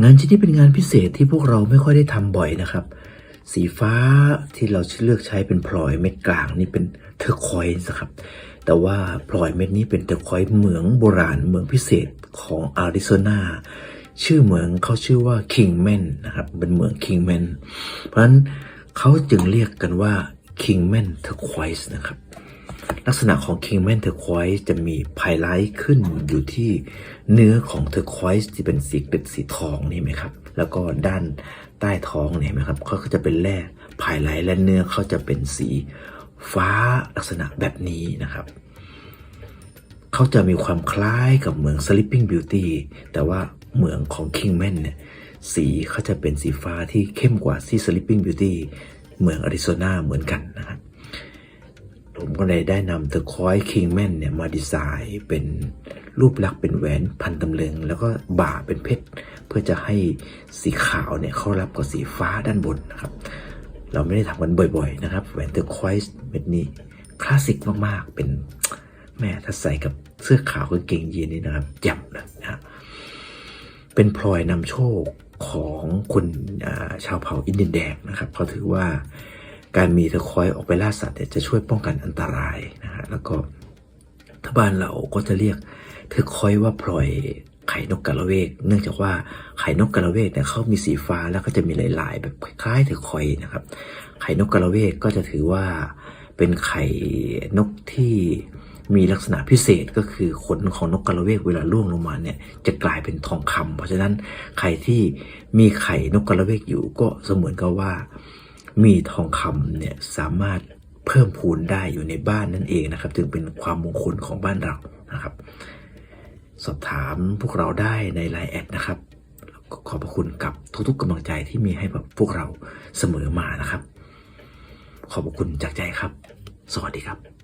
งานชิ้นนี้เป็นงานพิเศษที่พวกเราไม่ค่อยได้ทำบ่อยนะครับ สีฟ้าที่เราเลือกใช้เป็นพลอยเม็ดกลางนี่เป็นเทอร์คอยส์ครับ แต่ว่าพลอยเม็ดนี้เป็นเทอร์คอยส์เหมืองโบราณเหมืองพิเศษของอาริโซนาชื่อเหมืองเขาชื่อว่าคิงแมนนะครับ เป็นเหมืองคิงแมนเพราะฉะนั้นเขาจึงเรียกกันว่าคิงแมนเทอร์คอยส์นะครับ ลักษณะของ Kingman Turquoise จะมีไฮไลท์ขึ้นอยู่ที่เนื้อของ Turquoise ที่เป็นสีเป็นสีทองนี่ไหมครับ แล้วก็ด้านใต้ท้องเนี่ยไหมครับเขาก็จะเป็นแร่ไฮไลท์และเนื้อเขาจะเป็นสีฟ้าลักษณะแบบนี้นะครับเขาจะมีความคล้ายกับเหมือง Sleeping Beauty แต่ว่าเหมืองของ Kingman เนี่ยสีเขาจะเป็นสีฟ้าที่เข้มกว่าที่ Sleeping Beauty เหมืองอาริโซนาเหมือนกันนะครับ ผมก็เลยได้นำเทอร์คอยคิงแมนเนี่ยมาดีไซน์เป็นรูปลักษณ์เป็นแหวนพันตำลึง แล้วก็บ่าเป็นเพชร เพื่อจะให้สีขาวเนี่ยเข้ารับกับสีฟ้าด้านบนนะครับ เราไม่ได้ทำกันบ่อยๆนะครับแหวนเทอร์คอยส์เม็ดนี้คลาสสิกมากๆ เป็นแม่ถ้าใส่กับเสื้อขาวกางเกงยีนนี่นะครับจ่มเลยนะฮะเป็นพลอยนำโชคของคนชาวเผ่าอินเดียนแดงนะครับเขาถือว่า การมีเทอร์คอยออกไปล่าสัตว์เนี่ยจะช่วยป้องกันอันตรายนะฮะแล้วก็ถ้าบ้านเราก็จะเรียกเทอร์คอยว่าพลอยไข่นกกระเวก เนื่องจากว่าไข่นกกระเวกเนี่ยเขามีสีฟ้าแล้วก็จะมีลาย ๆ แบบคล้ายๆเทอร์คอยนะครับ ไข่นกกระเวกก็จะถือว่าเป็นไข่นกที่มีลักษณะพิเศษก็คือขนของนกกระเวกเวลาล่วงลงมาเนี่ยจะกลายเป็นทองคำเพราะฉะนั้นใครที่มีไข่นกกระเวกอยู่ก็เสมือนกับว่า มีทองคำเนี่ยสามารถเพิ่มพูนได้อยู่ในบ้านนั่นเองนะครับ จึงเป็นความมงคลของบ้านเรานะครับ สอบถามพวกเราได้ในไลน์แอดนะครับ ขอบพระคุณกับทุกๆกำลังใจที่มีให้กับพวกเราเสมอมานะครับ ขอบพระคุณจากใจครับ สวัสดีครับ